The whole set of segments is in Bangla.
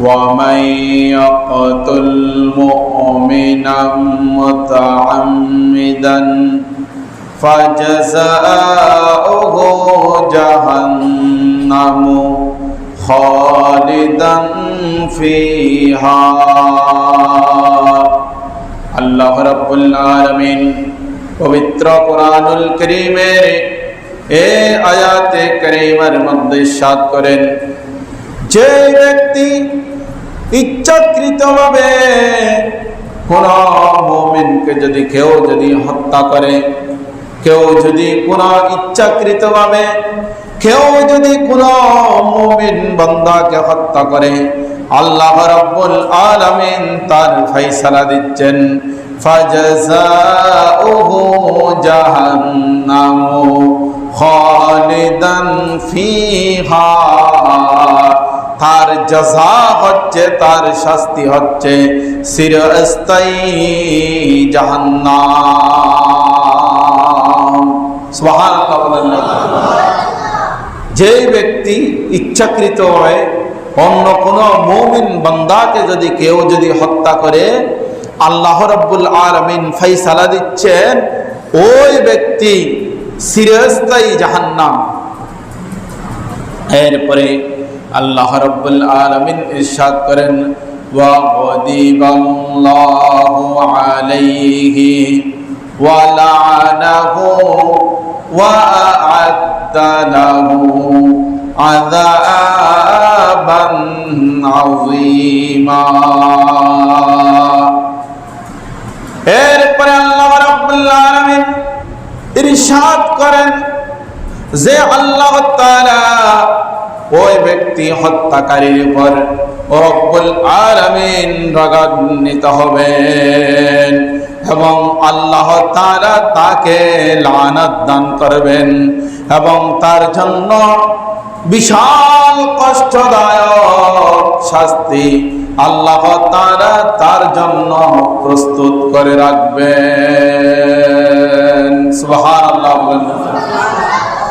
ومن يقتل مؤمنا متعمدا فجزاؤه جهنم خالدا فيها আল্লাহ রাব্বুল আলামিন পবিত্র কোরআনুল কারীমের এ আয়াতে কারীমার মধ্যে ইরশাদ করেন যে ব্যক্তি ইচ্ছাকৃতভাবে কোন মুমিনকে যদি কেউ যদি হত্যা করে, কেউ যদি কোন ইচ্ছাকৃতভাবে কেউ যদি কোন মুমিন বান্দাকে হত্যা করে, আল্লাহ রাব্বুল আলামিন তার ফয়সালা দিচ্ছেন ফাজাযাউহু জাহান্নাম খালিদান ফিহা। তার জাযা হচ্ছে, তার শাস্তি হচ্ছে চিরস্থায়ী যে ব্যক্তি ইচ্ছাকৃত হয় অন্য কোন মৌমিন বান্দাকে যদি কেউ যদি হত্যা করে, আল্লাহ রব্বুল আলমিন ফাইসালা দিচ্ছেন, ওই ব্যক্তি সিরস্তাই জাহান্নাম। এরপরে আল্লাহ রব্বুল আলমিন ইরশাদ করেন وغضب الله عليه ولعنه وأعد له عذابا عظيما এরপরে আল্লাহ রাব্বুল আলামিন ইরশাদ করেন যে আল্লাহ তাআলা ওই ব্যক্তি হত্যাকারীর উপর রব্বুল আলামিন রাগান্বিত হবেন এবং আল্লাহ তাআলা তাকে লানত দান করবেন এবং তার জন্য বিশাল কষ্টদায়ক শাস্তি আল্লাহ তাআলা তার জন্য প্রস্তুত করে রাখবেন।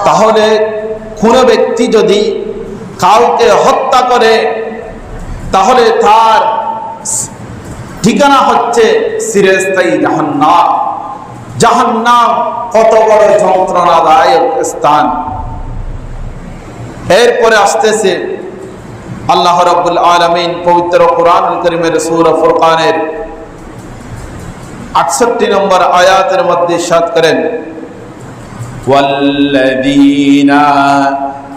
তাহলে কোন ব্যক্তি যদি কাউকে হত্যা করে তাহলে তার ঠিকানা হচ্ছে সিরেস্তাই জাহান্নাম জাহান্নাম কত বড় যন্ত্রণাদায়ক স্থান এরপরে আসতেছে আল্লাহ রাব্বুল আলামিন পবিত্র কোরআনুল কারীমের সূরা ফুরকানের 68 নম্বর আয়াতের মধ্যে ইরশাদ করেন والذين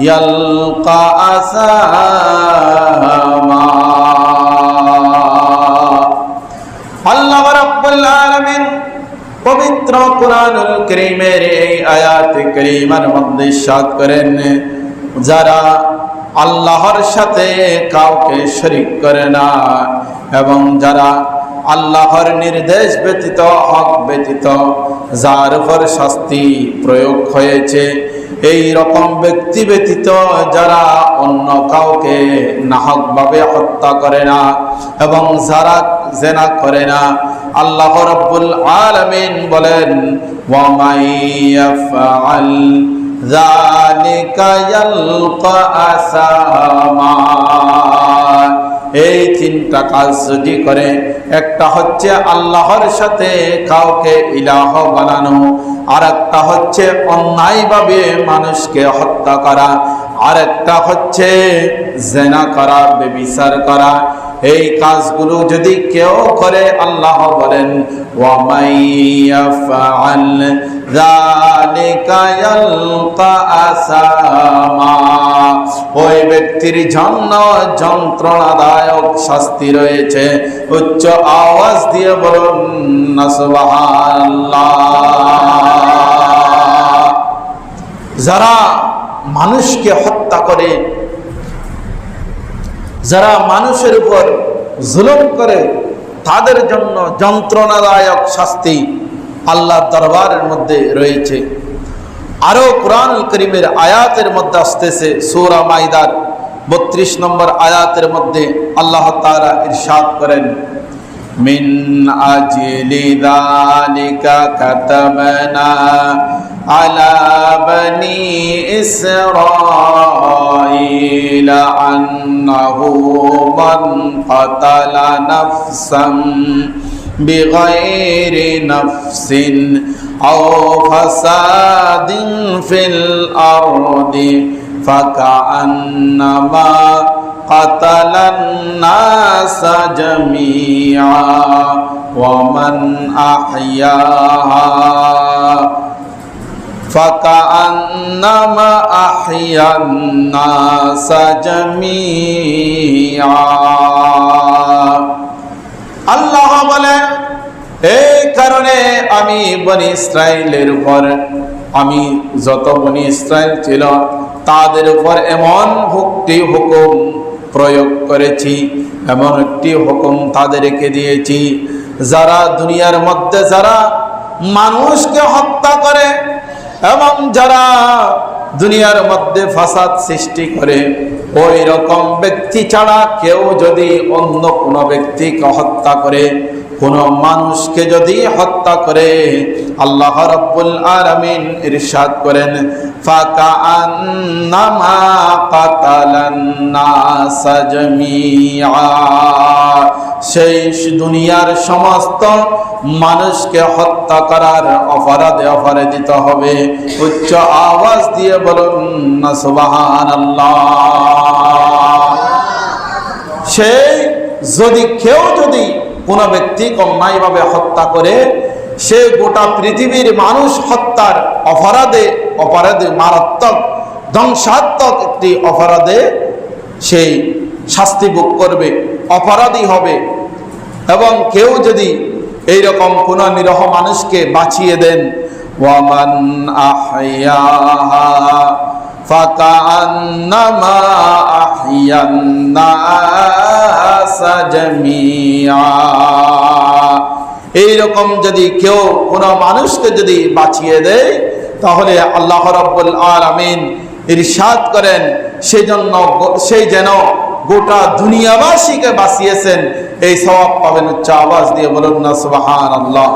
يلقى أثاما আল্লাহ রাব্বুল আলামিন পবিত্র কোরআনুল কারীমের এই আয়াত কারীমার মধ্যে ইরশাদ করেন যারা আল্লাহর সাথে কাউকে শরীক করে না এবং যারা আল্লাহর নির্দেশ ব্যতীত হক ব্যতীত যার উপর শাস্তি প্রয়োগ হয়েছে এই রকম ব্যক্তি ব্যতীত যারা অন্য কাউকে নাহক ভাবে হত্যা করে না এবং যারা জেনা করে না, আল্লাহ রব্বুল আলমিন বলেন ওয়ামাইয়াফআল যালিকা ইয়ালকা এই তিনটা কাজ যদি করে, একটা হচ্ছে আল্লাহর সাথে কাউকে ইলাহ বানানো আর একটা হচ্ছে অন্যায়ভাবে মানুষকে হত্যা করা আর একটা হচ্ছে জেনা করা, বেবিচার করা এই কাজগুলো যদি কেউ করে, আল্লাহ বলেন ওই ব্যক্তির জন্য যন্ত্রণাদায়ক শাস্তি রয়েছে। উচ্চ আওয়াজ দিয়ে বলুন যারা মানুষকে হত্যা করে যারা মানুষের উপর জুলুম করে, তাদের জন্য যন্ত্রণাদায়ক শাস্তি আল্লাহ দরবারের মধ্যে রয়েছে। আরও কোরআন করিমের আয়াতের মধ্যে আসতেছে, সৌরা মাইদার বত্রিশ নম্বর আয়াতের মধ্যে আল্লাহ তারা ইরশাদ করেন من أجل ذلك كتبنا على بني إسرائيل أنه من قتل نفسا بغير نفس أو فساد في الأرض فكأنما قتل الناس جميعا ومن أحياها فكأنما أحيا الناس جميعا আল্লাহ বলেন এই কারণে আমি বনি ইসরায়েলের উপর আমি যত বনি ইসরায়েল ছিল তাদের উপর এমন ভক্তি হুকুম প্রয়োগ করেছি, এমন একটি হুকুম তাদেরকে দিয়েছি, যারা দুনিয়ার মধ্যে যারা মানুষকে হত্যা করে এবং যারা দুনিয়ার মধ্যে ফাসাদ সৃষ্টি করে, ওই রকম ব্যক্তি ছাড়া কেউ যদি অন্য কোনো ব্যক্তিকে হত্যা করে কোন মানুষকে যদি হত্যা করে, আল্লাহ রাব্বুল আলামিন ইরশাদ করেন ফাকা আন্নামা কাতালান নাস জামিআ। সেই দুনিয়ার সমস্ত মানুষকে হত্যা করার অপরাধে অপরাধিত হবে। উচ্চ আওয়াজ দিয়ে বলুন না, সুবহানাল্লাহ। সেই যদি, কেউ যদি কোনো ব্যক্তি অন্যায়ভাবে হত্যা করে, সে গোটা পৃথিবীর মানুষ হত্যার অপরাধে অপরাধে মারাত্মক, ধ্বংসাত্মক একটি অপরাধে সেই শাস্তি ভোগ করবে, অপরাধী হবে। এবং কেউ যদি এইরকম কোন নিরহ মানুষকে বাঁচিয়ে দেন, ওয়ামান আহয়াহা فكأنما أحيا الناس جميعا এইরকম যদি কেউ কোনো মানুষকে যদি বাঁচিয়ে দেয় তাহলে আল্লাহ রব্বুল আলামিন ইরশাদ করেন সেজন্য সেই যেন গোটা দুনিয়াবাসীকে বাঁচিয়েছেন এই সওয়াব পাবেন উচ্চ আওয়াজ দিয়ে বলুন না সুবহান আল্লাহ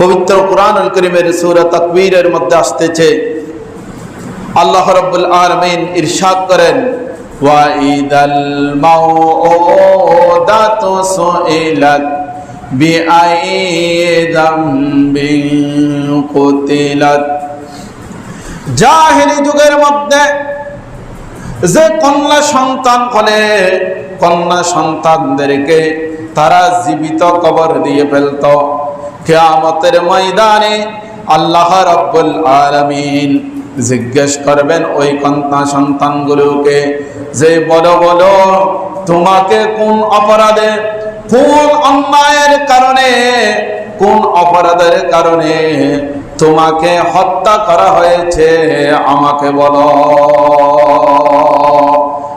পবিত্র কোরআনুল করিমের সূরা তাকবীরের মধ্যে আসতেছে আল্লাহ রব্বুল আলমিন ইরশাদ করেন ওয়াইদাল মাউদাতু সুইলাত বিআই যামবিন কুতিলাত। জাহেলি যুগের মধ্যে যে কন্যা সন্তান হলে কন্যা সন্তানদেরকে তারা জীবিত কবর দিয়ে ফেলত। কেয়ামতের ময়দানে আল্লাহ রব্বুল আলামিন জিজ্ঞেস করবেন ওই কন্যা সন্তানগুলোকে যে বলো বলো, তোমাকে কোন অপরাধে, কোন অন্যায়ের কারণে, কোন অপরাধের কারণে তোমাকে হত্যা করা হয়েছে? আমাকে বলো।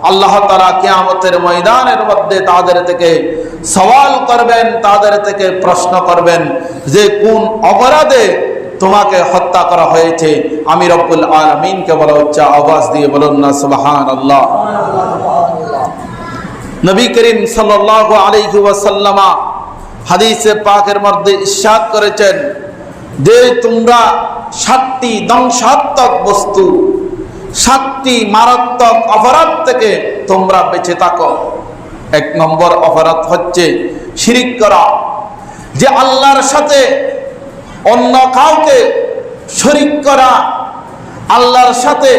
আল্লাহ তারা কেয়ামতের ময়দানের মধ্যে তাদের থেকে সওয়াল করবেন, তাদের থেকে প্রশ্ন করবেন যে কোন অপরাধে তোমাকে হত্যা করা হয়েছে। আমি রব্বুল আলমিনকে বলা হচ্ছে, আওয়াজ দিয়ে বলুন না সুবাহান আল্লাহ নবী করিম সাল্লাহ আলাইহি ওয়াসাল্লামা হাদিসে পাকের মধ্যে ইরশাদ করেছেন যে তোমরা সাতটি ধ্বংসাত্মক বস্তু, সাতটি মারাত্মক অপরাধ থেকে তোমরা বেঁচে থাকো। এক নম্বর অপরাধ হচ্ছে শিরিক করা, যে আল্লাহর সাথে অন্য কাউকে শরিক করা, আল্লাহর সাথে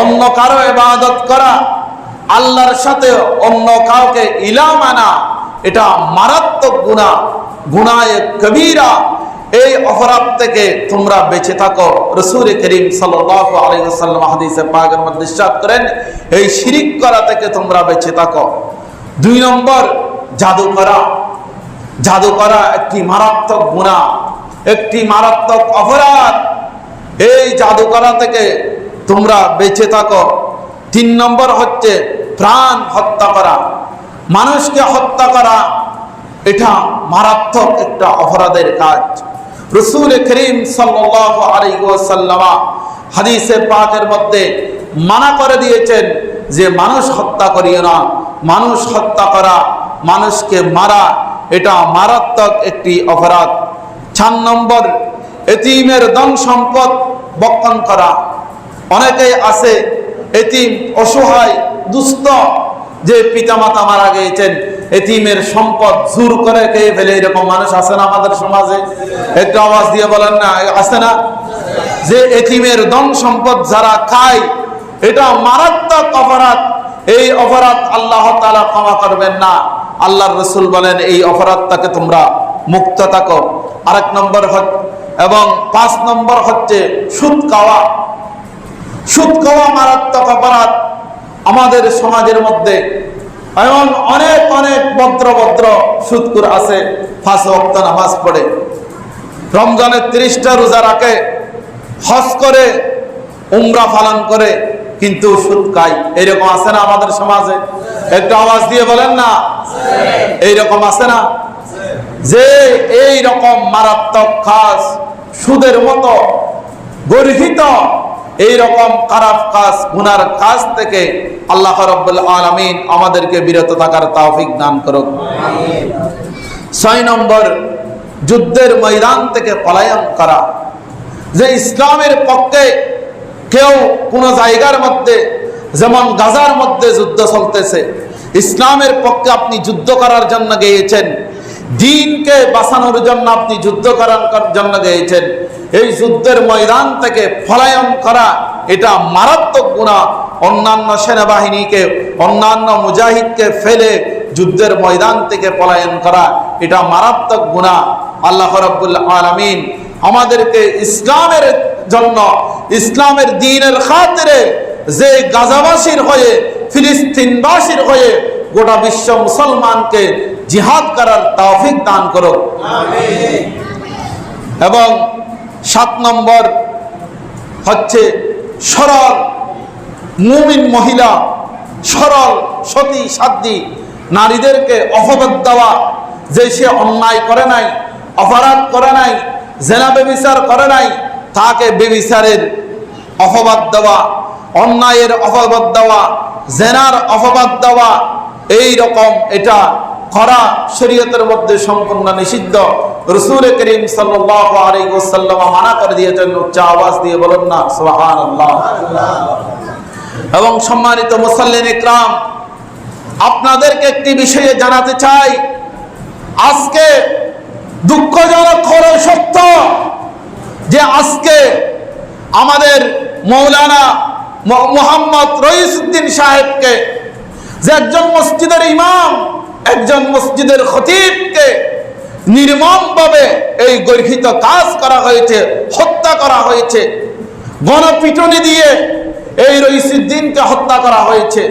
অন্য কারও ইবাদত করা, আল্লাহর সাথে অন্য কাউকে ইলাম আনা এটা মারাত্মক গুণা গুনায় কবিরা। এই অপরাধ থেকে তোমরা বেঁচে থাকো। রসুল করিম সাল্লাম হাদিসে পাকের মধ্যে ইরশাদ করেন, এই শিরিক করা থেকে তোমরা বেঁচে থাকো। দুই নম্বর জাদু করা জাদু করা একটি মারাত্মক গুণা। একটি মারাত্মক অপরাধ। এই জাদু করা থেকে তোমরা বেঁচে থাকো। তিন নম্বর হচ্ছে প্রাণ হত্যা করা। মানুষকে হত্যা করা, এটা মারাত্মক একটা অপরাধের কাজ। রসুল করিম সাল্লাল্লাহু হাদিসে পাকের মধ্যে মানা করে দিয়েছেন যে, মানুষ হত্যা করিও না। মানুষ হত্যা করা, মানুষকে মারা, এটা মারাত্মক একটি অপরাধ। চার নম্বর, এতিমের ধন সম্পদ বক্ষণ করা। অনেকেই আছে এতিম অসহায়, দুস্থ, যে পিতামাতা মারা গিয়েছেন। এতিমের সম্পদ জোর করে খেয়ে ফেলে, এরকম মানুষ আছে না আমাদের সমাজে? একটু আওয়াজ দিয়ে বলেন না, আছে না? যে এতিমের ধন সম্পদ যারা খায়, এটা মারাত্মক অপরাধ। এই অপরাধ আল্লাহ তালা ক্ষমা করবেন না। আল্লাহর রসুল বলেন, এই অপরাধটাকে তোমরা মুক্ত থাকো। আরেক নম্বর এবং পাঁচ নম্বর হচ্ছে সুদ খাওয়া। সুদ খাওয়া মারাত্মক অপরাধ আমাদের সমাজের মধ্যে। এমন অনেক অনেক ভদ্র ভদ্র সুদকুর আছে ফাঁস অক্ত নামাজ পড়ে। রমজানের তিরিশটা রোজা রাখে হজ করে উমরা পালন করে কিন্তু সুদ খাই এইরকম আছে না আমাদের সমাজে? একটু আওয়াজ দিয়ে বলেন না? এইরকম আছে না? যে এই রকম মারাত্মক কাজ সুদের মতো গর্হিত, এই রকম খারাপ কাজ, গুনার কাজ থেকে আল্লাহ রব্বুল আলমিন আমাদেরকে বিরত থাকার তাওফিক দান করুক ছয় নম্বর, যুদ্ধের ময়দান থেকে পলায়ন করা। যে ইসলামের পক্ষে কেউ কোনো জায়গার মধ্যে, যেমন গাজার মধ্যে যুদ্ধ চলতেছে, ইসলামের পক্ষে আপনি যুদ্ধ করার জন্য গিয়েছেন দিনকে বাঁচানোর জন্য আপনি যুদ্ধ করার জন্য গিয়েছেন। এই যুদ্ধের ময়দান থেকে ফলায়ন করা, এটা মারাত্মক গুণা অন্যান্য সেনাবাহিনীকে, অন্যান্য মুজাহিদকে ফেলে যুদ্ধের ময়দান থেকে পলায়ন করা, এটা মারাত্মক গুণা আল্লাহ রব্বুল আলমিন আমাদেরকে ইসলামের জন্য, ইসলামের দিনের খাতিরে যে গাজাবাসীর হয়ে, ফিলিস্তিনবাসীর হয়ে গোটা বিশ্ব মুসলমানকে জিহাদ করার তৌফিক দান করো এবং সাত নম্বর হচ্ছে সরল মুমিন মহিলা, সরল সতী সাধ্যী নারীদেরকে অপবাদ দেওয়া, যে সে অন্যায় করে নাই, অপরাধ করে নাই, জেনা বেবিচার করে নাই, তাকে বেবিচারের অপবাদ দেওয়া, অন্যায়ের অপবাদ দেওয়া, জেনার অপবাদ দেওয়া এই রকম এটা করা শরীয়তের মধ্যে সম্পূর্ণ নিষিদ্ধ। রসুল করিম সাল্লাম মানা করে দিয়েছেন, উচ্চ আওয়াজ দিয়ে বলুন না সোহান এবং সম্মানিত মুসল্লিন ইকরাম, আপনাদেরকে একটি বিষয়ে জানাতে চাই। আজকে দুঃখজনক খবর সত্য যে আজকে আমাদের মৌলানা মোহাম্মদ রইসুদ্দিন সাহেবকে যে একজন মসজিদের ইমাম একজন মসজিদের খতিবকে নির্মমভাবে এই গর্হিত কাজ করা হয়েছে, হত্যা করা হয়েছে। গণপিটনি দিয়ে এই রইসুদ্দিনকে হত্যা করা হয়েছে,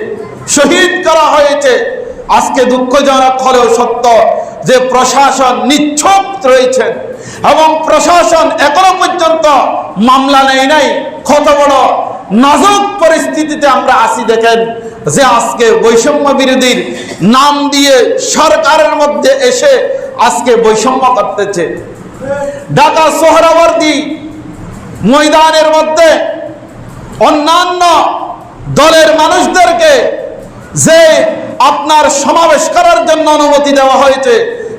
শহীদ করা হয়েছে। আজকে দুঃখজনক হলেও সত্য যে প্রশাসন নিচ্ছক রয়েছেন এবং প্রশাসন এখনও পর্যন্ত মামলা নেই নাই। কত বড় নাজুক পরিস্থিতিতে আমরা আসি দেখেন যে আজকে বৈষম্য বিরোধীর নাম দিয়ে সরকারের মধ্যে এসে আজকে বৈষম্য করতেছে ঢাকা সোহরাবর্দী ময়দানের মধ্যে অন্যান্য দলের মানুষদেরকে যে আপনার সমাবেশ করার জন্য অনুমতি দেওয়া হয়েছে,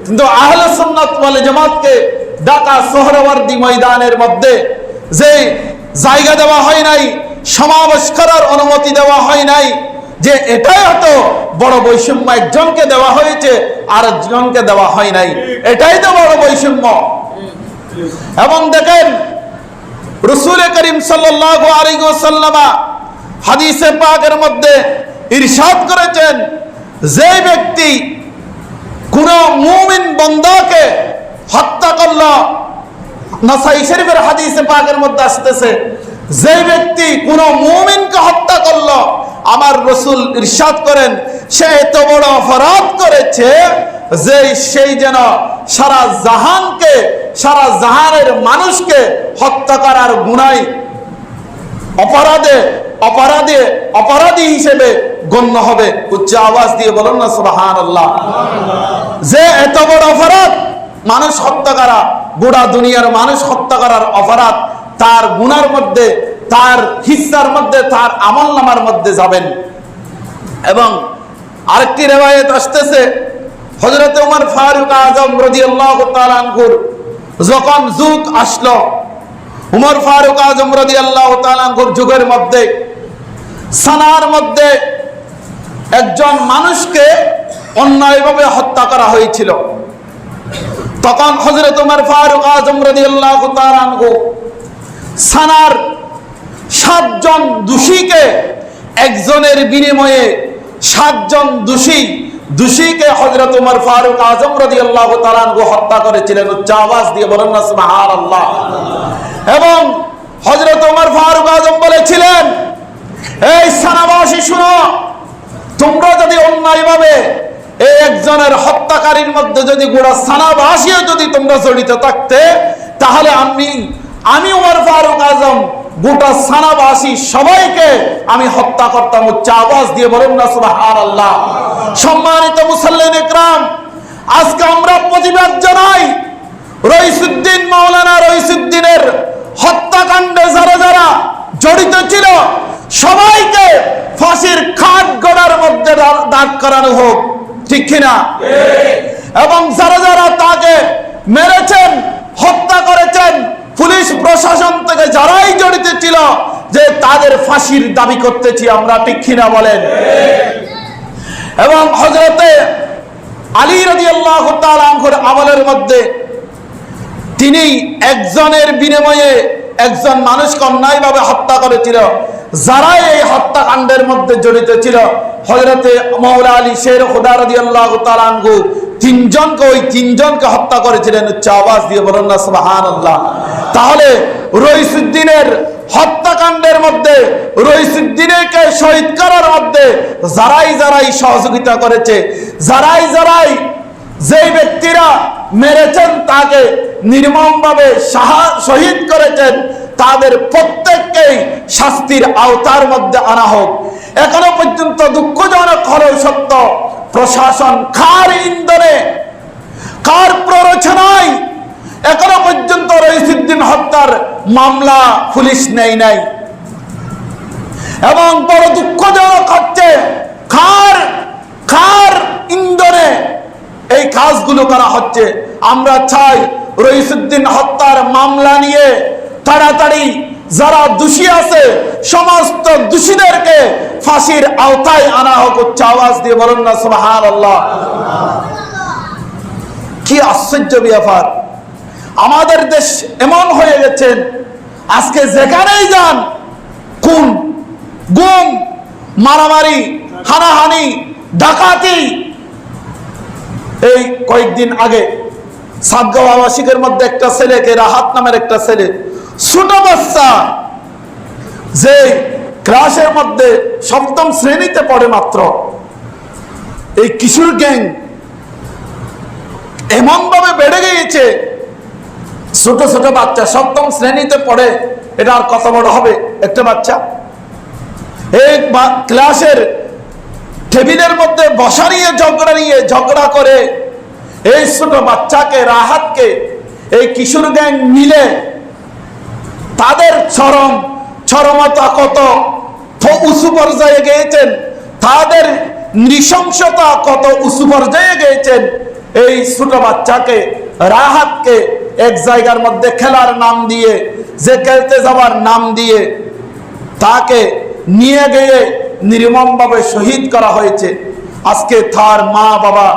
কিন্তু আহলে সুন্নাত ওয়াল জামাতকে ঢাকা সোহরাওয়ার্দী ময়দানের মধ্যে যে জায়গা দেওয়া হয় নাই সমাবেশ করার অনুমতি দেওয়া হয় নাই যে এটাই হতো বড় বৈষম্য, একজনকে দেওয়া হয়েছে আর একজনকে দেওয়া হয় নাই। এটাই তো বড় বৈষম্য। এবং দেখেন, রসুল করিম সাল্লাহ আলিগুসাল্লামা হাদিসে পাকের মধ্যে ইরশাদ করেছেন, যে ব্যক্তি কোন মুমিন বন্দাকে হত্যা করল, নাসাই শরীফের হাদিসে পাকের মধ্যে আসতেছে যে ব্যক্তি কোন মুমিনকে হত্যা করল, আমার রসুল ইরশাদ করেন, সে এত বড় অপরাধ করেছে যে সেই যেন সারা জাহানকে, সারা জাহানের মানুষকে হত্যা করার গুণাই অপরাধে অপরাধে, অপরাধী হিসেবে গণ্য হবে। উচ্চ আওয়াজ দিয়ে বলুন না সুবাহান যে এত বড় অপরাধ মানুষ হত্যা করা গোড়া দুনিয়ার মানুষ হত্যা করার অপরাধ তার গুনার মধ্যে, তার হিস্সার মধ্যে, তার আমল নামার মধ্যে যাবেন। এবং আরেকটি রেওয়ায়ত আসতেছে হজরত উমর ফারুক আজম তাআলা আনহুর। যখন যুগ আসলো, উমর ফারুক আজম তাআলা আনহুর যুগের মধ্যে, সানার মধ্যে একজন মানুষকে অন্যায়ভাবে হত্যা করা হয়েছিল। তখন হজরত উমর ফারুক আজম তাআলা আনহু সানার সাতজন দোষীকে একজনের বিনিময়ে সাতজন দোষী, দোষীকে হজরত উমর ফারুক আজম রাদিয়াল্লাহু তাআলা আনহু হত্যা করেছিলেন। উচ্চ আওয়াজ দিয়ে বলেন না, সুবহানাল্লাহ। এবং হজরত উমর ফারুক আজম বলেছিলেন, এই সানাবাসী শুনো, তোমরা যদি অন্যায়ভাবে এই একজনের হত্যাকারীর মধ্যে যদি গোড়া সানাবাসীও যদি তোমরা জড়িত থাকতে, তাহলে আমি আমি উমর ফারুক আজম গোটা সানাবাসী সবাইকে আমি হত্যা করতাম উচ্চ আওয়াজ দিয়ে বলুন না সুবহানাল্লাহ। সম্মানিত মুসল্লিন ইকরাম আজকে আমরা প্রতিবাদ জানাই রইসুদ্দিন মাওলানা রইসুদ্দিনের হত্যাকাণ্ডে যারা যারা জড়িত ছিল সবাইকে ফাঁসির খাট গড়ার মধ্যে দাঁড় করানো হোক ঠিক কিনা? এবং যারা যারা তাকে মেরেছেন হত্যা করেছেন পুলিশ প্রশাসন থেকে যারাই জড়িত ছিল যে তাদের ফাঁসির দাবি করতেছি আমরা, ঠিক কিনা বলেন? এবং হজরতে আলী রাজি আল্লাহ আমলের মধ্যে তিনি একজনের বিনিময়ে একজন মানুষকে অন্যায়ভাবে হত্যা করেছিল। যারাই এই হত্যাকাণ্ডের মধ্যে জড়িত ছিল হজরতে মৌলা আলী শের খুদা রাজি আল্লাহ তালানহু তিনজনকে, ওই তিনজনকে হত্যা করেছিলেন উচ্চ আওয়াজ দিয়ে বলুন না সুবাহান আল্লাহ তাহলে রইসুদ্দিনের হত্যাকাণ্ডের মধ্যে রইসুদ্দিনকে শহীদ করার মধ্যে যারাই যারাই সহযোগিতা করেছে, যারাই যারাই যেই ব্যক্তিরা মেরেছেন তাকে নির্মমভাবে শহীদ করেছেন, তাদের প্রত্যেককেই শাস্তির আওতার মধ্যে আনা হোক। এখনও পর্যন্ত দুঃখজনক হলেও সত্য প্রশাসন কার ইন্ধনে কার প্ররোচনায়? এখনও পর্যন্ত রইসুদ্দিন হত্যার মামলা পুলিশ নেই নাই। এবং বড় দুঃখজনক হচ্ছে কার কার ইন্ধনে এই কাজগুলো করা হচ্ছে? আমরা চাই রইসুদ্দিন হত্যার মামলা নিয়ে তাড়াতাড়ি যারা দোষী আছে, সমস্ত দোষীদেরকে ফাঁসির আওতায় আনা হোক, উচ্চ আওয়াজ দিয়ে বলুন না সুবহান আল্লাহ কি আশ্চর্য ব্যাপার। আমাদের দেশ এমন হয়ে গেছেন আজকে যেখানেই যান, খুন, গুম, মারামারি, হানাহানি, ডাকাতি, এই কয়েকদিন আগে সাতগাঁও আবাসিকের মধ্যে একটা ছেলেকে, রাহাত নামের একটা ছেলে ছোট বাচ্চা, যে ক্লাসের মধ্যে সপ্তম শ্রেণীতে পড়ে মাত্র, এই কিশোর গ্যাং এমন ভাবে বেড়ে গিয়েছে, ছোট ছোট বাচ্চা সপ্তম শ্রেণীতে পড়ে, এটা আর কত বড় হবে একটা বাচ্চা? এই ক্লাসের টেবিলের মধ্যে বসা নিয়ে ঝগড়া নিয়ে ঝগড়া করে, এই ছোট বাচ্চাকে, রাহাতকে, এই কিশোর গ্যাং মিলে তাদের চরম, চরমতা কত উঁচু পর্যায়ে গিয়েছেন। তাদের নৃশংসতা কত উঁচু পর্যায়ে গিয়েছেন। এই ছোট বাচ্চাকে, রাহাতকে এক জায়গার মধ্যে খেলার নাম দিয়ে, যে খেলতে যাওয়ার নাম দিয়ে তাকে নিয়ে গিয়ে নির্মমভাবে শহীদ করা হয়েছে। আজকে তার মা বাবা,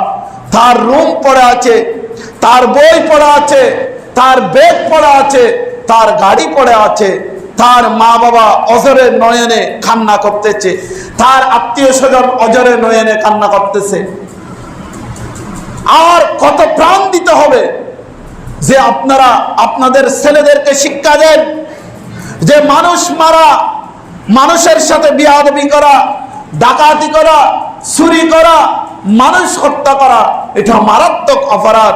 তার রুম পড়ে আছে, তার বই পড়া আছে, তার বেগ পড়া আছে তার গাড়ি পড়ে আছে, তার মা বাবা অজরে নয়নে কান্না করতেছে, তার আত্মীয় স্বজন অজরে নয়নে কান্না করতেছে। আর কত প্রাণ দিতে হবে যে আপনারা আপনাদের ছেলেদেরকে শিক্ষা দেন, যে মানুষ মারা, মানুষের সাথে বিয়াদবি করা, ডাকাতি করা, চুরি করা, মানুষ হত্যা করা, এটা মারাত্মক অপরাধ।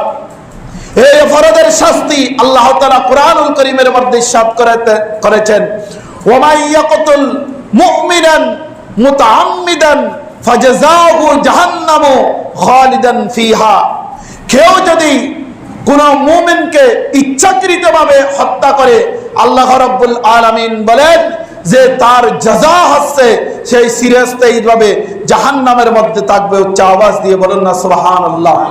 এই অপরাধের শাস্তি আল্লাহ তাআলা কোরআনুল করিমের মধ্যে করেতে- করেছেন। ওমাই ইয়াকতুল মুমিনান মুতাআম্মিদান ফাজাযাহু জাহান্নামু খালিদান ফিহা। কেউ যদি কোন মুমিনকে ইচ্ছাকৃতভাবে হত্যা করে, আল্লাহ রাব্বুল আলামিন বলেন যে তার জাযা হচ্ছে সেই সিরিয়াসতে এইভাবে জাহান্নামের মধ্যে থাকবে উচ্চ আওয়াজ দিয়ে বলেন না সুবহানাল্লাহ।